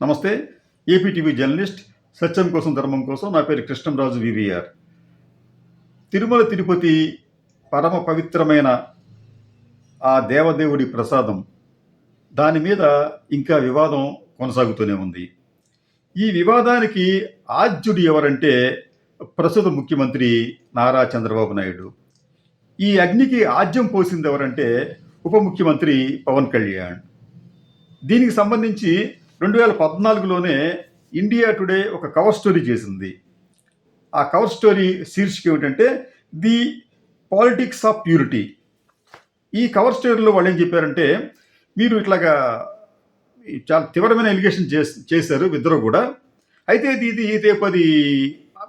నమస్తే APTV journalist సత్యం కోసం ధర్మం కోసం నా పేరు కృష్ణంరాజు వివిఆర్. తిరుమల తిరుపతి పరమ పవిత్రమైన ఆ దేవదేవుడి ప్రసాదం దాని మీద ఇంకా వివాదం కొనసాగుతూనే ఉంది. ఈ వివాదానికి ఆద్యుడు ఎవరంటే ప్రస్తుత ముఖ్యమంత్రి నారా చంద్రబాబు నాయుడు. ఈ అగ్నికి ఆజ్యం పోసింది ఎవరంటే ఉప ముఖ్యమంత్రి పవన్ కళ్యాణ్. దీనికి సంబంధించి రెండు వేల పద్నాలుగులోనే ఇండియా టుడే ఒక కవర్ స్టోరీ చేసింది. ఆ కవర్ స్టోరీ శీర్షిక ఏమిటంటే ది పాలిటిక్స్ ఆఫ్ ప్యూరిటీ. ఈ కవర్ స్టోరీలో వాళ్ళు ఏం చెప్పారంటే మీరు ఇట్లాగా చాలా తీవ్రమైన ఎలిగేషన్ చేశారు ఇద్దరు కూడా. అయితే ఇది ఇది పది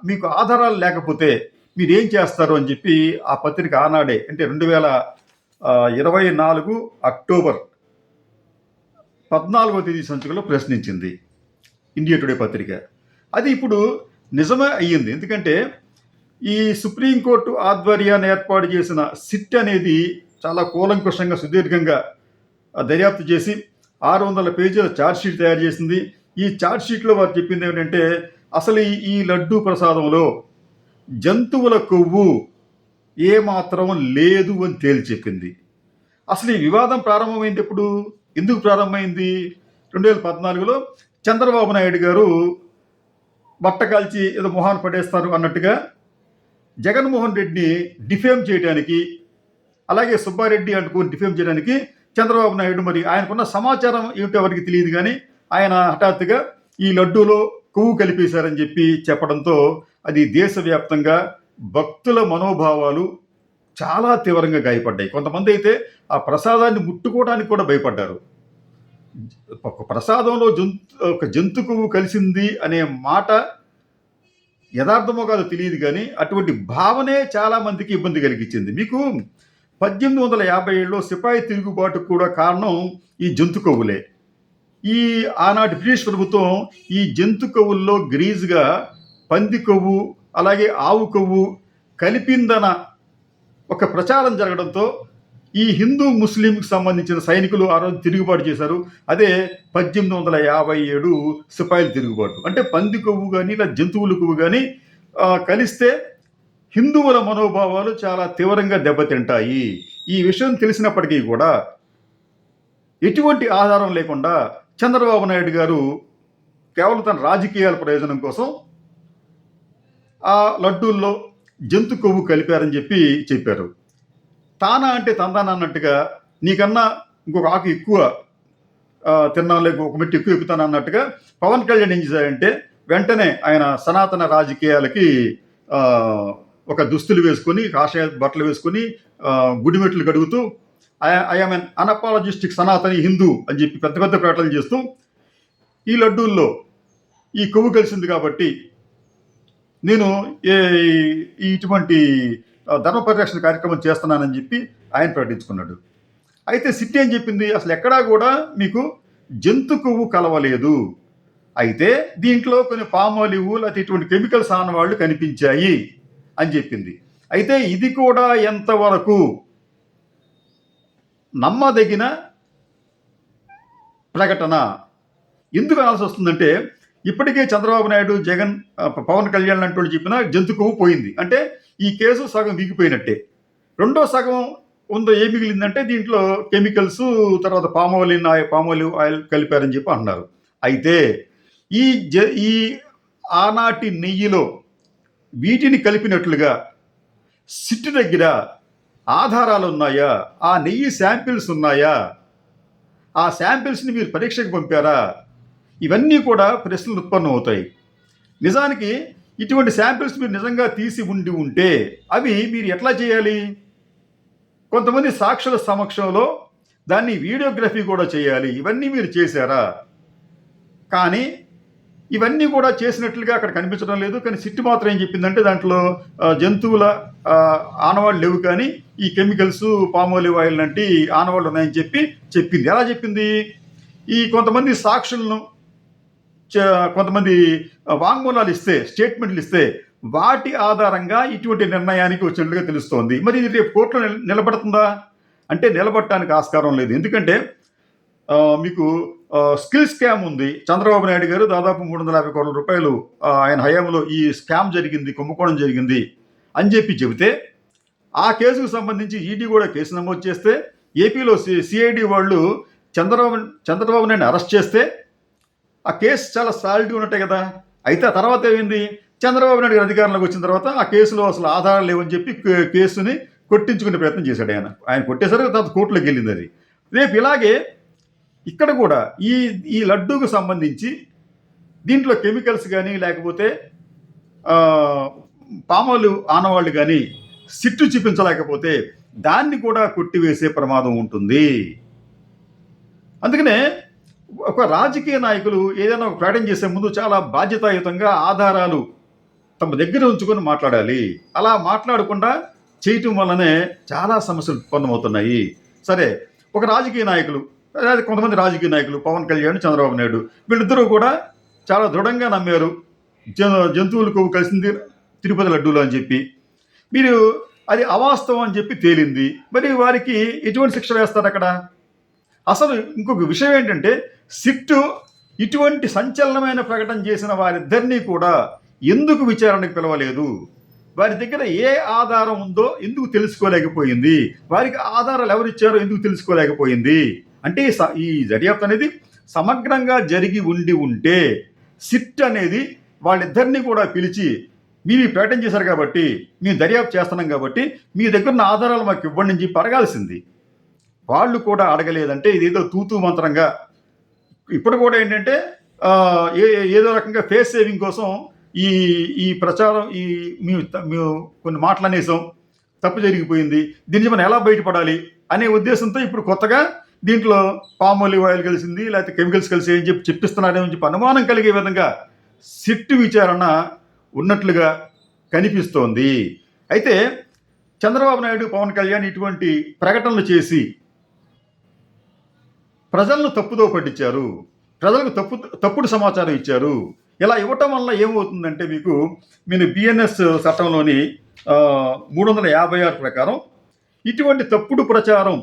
మీకు ఆధారాలు లేకపోతే మీరు ఏం చేస్తారు అని చెప్పి ఆ పత్రిక ఆనాడే అంటే రెండు వేల ఇరవై నాలుగు అక్టోబర్ పద్నాలుగో తేదీ సంచికలో ప్రశ్నించింది ఇండియా టుడే పత్రిక. అది ఇప్పుడు నిజమే అయ్యింది. ఎందుకంటే ఈ సుప్రీంకోర్టు ఆధ్వర్యాన్ని ఏర్పాటు చేసిన సిట్ అనేది చాలా కూలంకుషంగా సుదీర్ఘంగా దర్యాప్తు చేసి ఆరు వందల పేజీల ఛార్జ్షీట్ తయారు చేసింది. ఈ ఛార్జ్షీట్లో వారు చెప్పింది ఏమిటంటే అసలు ఈ ఈ లడ్డూ ప్రసాదంలో జంతువుల కొవ్వు ఏమాత్రం లేదు అని తేల్చి చెప్పింది. అసలు ఈ వివాదం ప్రారంభమైంది ఎప్పుడు? ఎందుకు ప్రారంభమైంది? రెండు వేల పద్నాలుగులో చంద్రబాబు నాయుడు గారు బట్ట కాల్చి ఏదో మొహాన్ని పడేస్తారు అన్నట్టుగా జగన్మోహన్ రెడ్డిని డిఫేమ్ చేయడానికి అలాగే సుబ్బారెడ్డి అంటుకొని డిఫేమ్ చేయడానికి చంద్రబాబు నాయుడు మరి ఆయనకున్న సమాచారం ఏమిటో ఎవరికి తెలియదు కానీ ఆయన హఠాత్తుగా ఈ లడ్డూలో కొవ్వు కలిపేశారని చెప్పి చెప్పడంతో అది దేశవ్యాప్తంగా భక్తుల మనోభావాలు చాలా తీవ్రంగా గాయపడ్డాయి. కొంతమంది అయితే ఆ ప్రసాదాన్ని ముట్టుకోవడానికి కూడా భయపడ్డారు. ఒక ప్రసాదంలో జంతు ఒక జంతు కలిసింది అనే మాట యథార్థమో కాదో తెలియదు కానీ అటువంటి భావనే చాలా మందికి ఇబ్బంది కలిగించింది. మీకు పద్దెనిమిది వందల యాభై ఏడులో సిపాయి తిరుగుబాటుకు కూడా కారణం ఈ జంతు కొవ్వులే. ఈ ఆనాటి బ్రిటిష్ ప్రభుత్వం ఈ జంతు కొవ్వుల్లో గ్రీజ్గా పంది కొవ్వు అలాగే ఆవు కొవ్వు కలిపిందన ఒక ప్రచారం జరగడంతో ఈ హిందూ ముస్లింకి సంబంధించిన సైనికులు ఆ రోజు తిరుగుబాటు చేశారు. అదే పద్దెనిమిది వందల యాభై ఏడు సిపాయిల తిరుగుబాటు. అంటే పంది కొవ్వు కానీ ఇలా జంతువుల కొవ్వు కానీ కలిస్తే హిందువుల మనోభావాలు చాలా తీవ్రంగా దెబ్బతింటాయి. ఈ విషయం తెలిసినప్పటికీ కూడా ఎటువంటి ఆధారం లేకుండా చంద్రబాబు నాయుడు గారు కేవలం తన రాజకీయాల ప్రయోజనం కోసం ఆ లడ్డూల్లో జంతు కొవ్వు కలిపారని చెప్పి చెప్పారు. తానా అంటే తందానా అన్నట్టుగా నీకన్నా ఇంకొక ఆకు ఎక్కువ తిన్నాను లేక ఒక మెట్టు ఎక్కువ ఎక్కుతాను అన్నట్టుగా పవన్ కళ్యాణ్ ఏం చేశాడంటే వెంటనే ఆయన సనాతన రాజకీయాలకి ఒక దుస్తులు వేసుకొని కాషాయ బట్టలు వేసుకొని గుడిమెట్లు గడుగుతూ I'm un unapologetic Sanatani Hindu అని చెప్పి పెద్ద పెద్ద ప్రకటనలు చేస్తూ ఈ లడ్డూల్లో ఈ కొవ్వు కలిసింది కాబట్టి నేను ఏ ఈ ఇటువంటి ధర్మ పరిరక్షణ కార్యక్రమం చేస్తున్నానని చెప్పి ఆయన ప్రకటించుకున్నాడు. అయితే సిట్ ఏం చెప్పింది? అసలు ఎక్కడా కూడా మీకు జంతు కొవ్వు కలవలేదు. అయితే దీంట్లో కొన్ని పామోలివు లేకపోతే ఇటువంటి కెమికల్స్ ఆనవాళ్ళు కనిపించాయి అని చెప్పింది. అయితే ఇది కూడా ఎంతవరకు నమ్మదగిన ప్రకటన? ఎందుకు అనాల్సి వస్తుందంటే ఇప్పటికే చంద్రబాబు నాయుడు జగన్ పవన్ కళ్యాణ్ లాంటి వాళ్ళు చెప్పిన జంతు కొవ్వు పోయింది. అంటే ఈ కేసు సగం వీగిపోయినట్టే. రెండో సగం ఉందో ఏ మిగిలిందంటే దీంట్లో కెమికల్స్ తర్వాత పామోలిన్ ఆయిల్ పామోలివ్ ఆయిల్ కలిపారని చెప్పి అన్నారు అయితే ఈ జ ఈ ఆనాటి నెయ్యిలో వీటిని కలిపినట్లుగా సిట్టు దగ్గర ఆధారాలు ఉన్నాయా? ఆ నెయ్యి శాంపిల్స్ ఉన్నాయా? ఆ శాంపిల్స్ని మీరు పరీక్షకు పంపారా? ఇవన్నీ కూడా ప్రశ్నలు ఉత్పన్నం అవుతాయి. నిజానికి ఇటువంటి శాంపిల్స్ మీరు నిజంగా తీసి ఉండి ఉంటే అవి మీరు ఎట్లా చేయాలి? కొంతమంది సాక్షుల సమక్షంలో దాన్ని వీడియోగ్రఫీ కూడా చేయాలి. ఇవన్నీ మీరు చేశారా? కానీ ఇవన్నీ కూడా చేసినట్లుగా అక్కడ కనిపించడం లేదు. కానీ సిట్టు మాత్రం ఏం చెప్పిందంటే దాంట్లో జంతువుల ఆనవాళ్ళు లేవు కానీ ఈ కెమికల్స్ పామోలివ్ ఆయిల్ లాంటి ఆనవాళ్ళు ఉన్నాయని చెప్పి చెప్పింది. ఎలా చెప్పింది? ఈ కొంతమంది సాక్షులను కొంతమంది వాంగ్మూలాలు ఇస్తే స్టేట్మెంట్లు ఇస్తే వాటి ఆధారంగా ఇటువంటి నిర్ణయానికి వచ్చినట్లుగా తెలుస్తోంది. మరి ఇది రేపు కోర్టులో నిలబడుతుందా? అంటే నిలబడటానికి ఆస్కారం లేదు. ఎందుకంటే మీకు స్కిల్ స్కామ్ ఉంది. చంద్రబాబు నాయుడు గారు దాదాపు మూడు వందల యాభై కోట్ల రూపాయలు ఆయన హయాంలో ఈ స్కామ్ జరిగింది కుంభకోణం జరిగింది అని చెప్పి చెబితే ఆ కేసుకు సంబంధించి ఈడీ కూడా కేసు నమోదు చేస్తే ఏపీలో సి సిఐడి వాళ్ళు చంద్రబాబు చంద్రబాబు నాయుడు అరెస్ట్ చేస్తే ఆ కేసు చాలా సాలిడ్గా ఉన్నట్టే కదా. అయితే ఆ తర్వాత ఏమైంది? చంద్రబాబు నాయుడు గారు అధికారంలోకి వచ్చిన తర్వాత ఆ కేసులో అసలు ఆధారాలు లేవని చెప్పి కేసుని కొట్టించుకునే ప్రయత్నం చేశాడు ఆయన. ఆయన కొట్టేసరికి తర్వాత కోర్టులోకి వెళ్ళింది అది. రేపు ఇలాగే ఇక్కడ కూడా ఈ ఈ లడ్డూకు సంబంధించి దీంట్లో కెమికల్స్ కానీ లేకపోతే పామలు ఆనవాళ్ళు కానీ సిట్టు చూపించలేకపోతే దాన్ని కూడా కొట్టివేసే ప్రమాదం ఉంటుంది. అందుకనే ఒక రాజకీయ నాయకులు ఏదైనా ఒక ప్రకటన చేసే ముందు చాలా బాధ్యతాయుతంగా ఆధారాలు తమ దగ్గర ఉంచుకొని మాట్లాడాలి. అలా మాట్లాడకుండా చేయటం వల్లనే చాలా సమస్యలు ఉత్పన్నమవుతున్నాయి. సరే ఒక రాజకీయ నాయకులు అదే కొంతమంది రాజకీయ నాయకులు పవన్ కళ్యాణ్ చంద్రబాబు నాయుడు వీళ్ళిద్దరూ కూడా చాలా దృఢంగా నమ్మారు. జ- జంతువులు కొవ్వు కలిసింది తిరుపతి లడ్డూలు అని చెప్పి. మీరు అది అవాస్తవం అని చెప్పి తేలింది. మరి వారికి ఎటువంటి శిక్ష వేస్తారు అక్కడ? అసలు ఇంకొక విషయం ఏంటంటే సిట్టు ఇటువంటి సంచలనమైన ప్రకటన చేసిన వారిద్దరినీ కూడా ఎందుకు విచారణకు పిలవలేదు? వారి దగ్గర ఏ ఆధారం ఉందో ఎందుకు తెలుసుకోలేకపోయింది? వారికి ఆధారాలు ఎవరిచ్చారో ఎందుకు తెలుసుకోలేకపోయింది? అంటే ఈ దర్యాప్తు అనేది సమగ్రంగా జరిగి ఉండి ఉంటే సిట్ అనేది వాళ్ళిద్దరినీ కూడా పిలిచి మీరు ప్రకటన చేశారు కాబట్టి మేము దర్యాప్తు చేస్తున్నాం కాబట్టి మీ దగ్గర ఉన్న ఆధారాలు మాకు ఇవ్వండి అని చెప్పి అడగాల్సింది. వాళ్ళు కూడా అడగలేదంటే ఇదేదో తూతూ మంత్రంగా ఇప్పుడు కూడా ఏంటంటే ఏ ఏదో రకంగా ఫేస్ సేవింగ్ కోసం ఈ ఈ ప్రచారం ఈ మేము మేము కొన్ని మాటలు అనేసాం తప్పు జరిగిపోయింది దీని నుంచి మనం ఎలా బయటపడాలి అనే ఉద్దేశంతో ఇప్పుడు కొత్తగా దీంట్లో పామ్ ఆయిల్ కలిసింది లేకపోతే కెమికల్స్ కలిసి అని చెప్పి చెప్పిస్తున్నారని చెప్పి అనుమానం కలిగే విధంగా సిట్టు విచారణ ఉన్నట్లుగా కనిపిస్తోంది. అయితే చంద్రబాబు నాయుడు పవన్ కళ్యాణ్ ఇటువంటి ప్రకటనలు చేసి ప్రజలను తప్పుదో పట్టించారు ప్రజలకు తప్పు తప్పుడు సమాచారం ఇచ్చారు. ఇలా ఇవ్వటం వల్ల ఏమవుతుందంటే మీకు మీరు బిఎన్ఎస్ చట్టంలోని మూడు వందల యాభై ఆరు ప్రకారం ఇటువంటి తప్పుడు ప్రచారం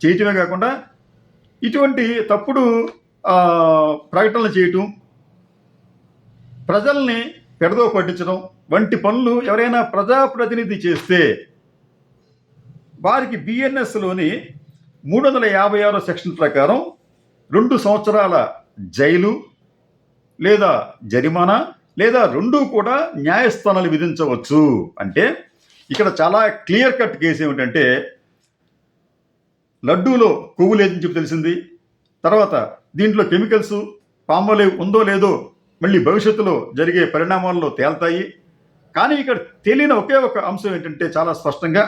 చేయటమే కాకుండా ఇటువంటి తప్పుడు ప్రకటనలు చేయటం ప్రజల్ని పెడదో పట్టించడం వంటి పనులు ఎవరైనా ప్రజాప్రతినిధి చేస్తే వారికి బిఎన్ఎస్లోని మూడు వందల యాభై ఆరో సెక్షన్ ప్రకారం రెండు సంవత్సరాల జైలు లేదా జరిమానా లేదా రెండూ కూడా న్యాయస్థానాలు విధించవచ్చు. అంటే ఇక్కడ చాలా క్లియర్ కట్ కేసు ఏమిటంటే లడ్డూలో కొవ్వు లేదని చెప్పి తెలిసింది. తర్వాత దీంట్లో కెమికల్స్ పామోలివ్ ఉందో లేదో మళ్ళీ భవిష్యత్తులో జరిగే పరిణామాల్లో తేల్తాయి. కానీ ఇక్కడ తెలియని ఒకే ఒక అంశం ఏంటంటే చాలా స్పష్టంగా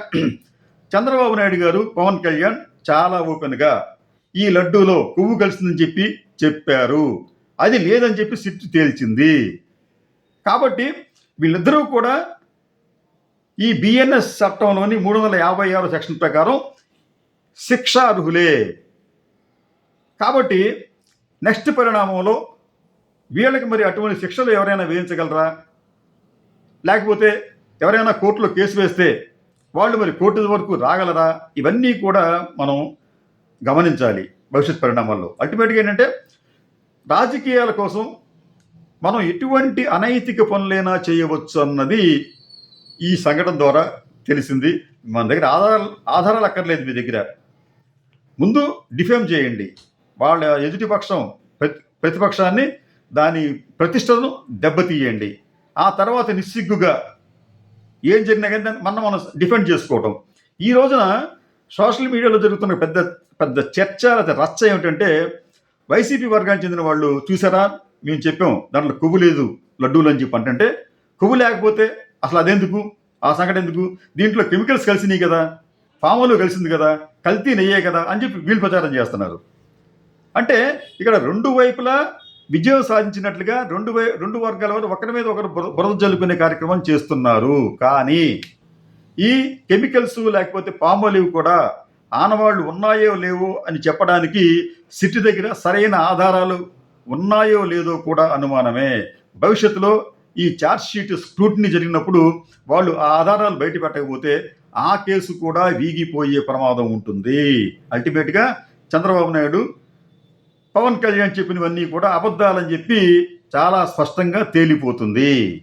చంద్రబాబు నాయుడు గారు పవన్ కళ్యాణ్ చాలా ఓపెన్గా ఈ లడ్డూలో కొవ్వు కలిసిందని చెప్పి చెప్పారు. అది లేదని చెప్పి సిట్టు తేల్చింది. కాబట్టి వీళ్ళిద్దరూ కూడా ఈ బిఎన్ఎస్ చట్టంలోని మూడు వందల యాభై ఆరు సెక్షన్ ప్రకారం శిక్షార్హులే. కాబట్టి నెక్స్ట్ పరిణామంలో వీళ్ళకి మరి అటువంటి శిక్షలు ఎవరైనా వేయించగలరా? లేకపోతే ఎవరైనా కోర్టులో కేసు వేస్తే వాళ్ళు మరి కోర్టు వరకు రాగలరా? ఇవన్నీ కూడా మనం గమనించాలి భవిష్యత్ పరిణామాల్లో. అల్టిమేట్గా ఏంటంటే రాజకీయాల కోసం మనం ఎటువంటి అనైతిక పనులైనా చేయవచ్చు అన్నది ఈ సంఘటన ద్వారా తెలిసింది. మన దగ్గర ఆధారాలు ఆధారాలు అక్కర్లేదు మీ దగ్గర. ముందు డిఫేమ్ చేయండి. వాళ్ళ ఎదుటి పక్షం ప్రతి ప్రతిపక్షాన్ని దాని ప్రతిష్టను దెబ్బతీయండి. ఆ తర్వాత నిస్సిగ్గుగా ఏం జరిగినా కానీ మనం మనం డిఫెండ్ చేసుకోవటం. ఈ రోజున సోషల్ మీడియాలో జరుగుతున్న పెద్ద పెద్ద చర్చ లేదా రచ్చ ఏమిటంటే వైసీపీ వర్గానికి చెందిన వాళ్ళు చూసారా? మేము చెప్పాం దాంట్లో కొవ్వు లేదు లడ్డూలు అని చెప్పి అంటే కొవ్వు లేకపోతే అసలు అదెందుకు? ఆ సంఘటన ఎందుకు? దీంట్లో కెమికల్స్ కలిసినాయి కదా పాములు కలిసింది కదా కల్తీ నెయ్యే కదా అని చెప్పి వీళ్ళు ప్రచారం చేస్తున్నారు. అంటే ఇక్కడ రెండు వైపులా విజయం సాధించినట్లుగా రెండు రెండు వర్గాల వారు ఒకరి మీద ఒకరు బురద జల్లుకునే కార్యక్రమం చేస్తున్నారు. కానీ ఈ కెమికల్స్ లేకపోతే పామోలివ్ కూడా ఆనవాళ్ళు ఉన్నాయో లేవో అని చెప్పడానికి సిటీ దగ్గర సరైన ఆధారాలు ఉన్నాయో లేదో కూడా అనుమానమే. భవిష్యత్తులో ఈ ఛార్జ్షీట్ స్క్రూటిని జరిగినప్పుడు వాళ్ళు ఆ ఆధారాలు బయట పెట్టకపోతే ఆ కేసు కూడా వీగిపోయే ప్రమాదం ఉంటుంది. అల్టిమేట్గా చంద్రబాబు నాయుడు పవన్ కళ్యాణ్ చెప్పినవన్నీ కూడా అబద్ధాలని చెప్పి చాలా స్పష్టంగా తేలిపోతుంది.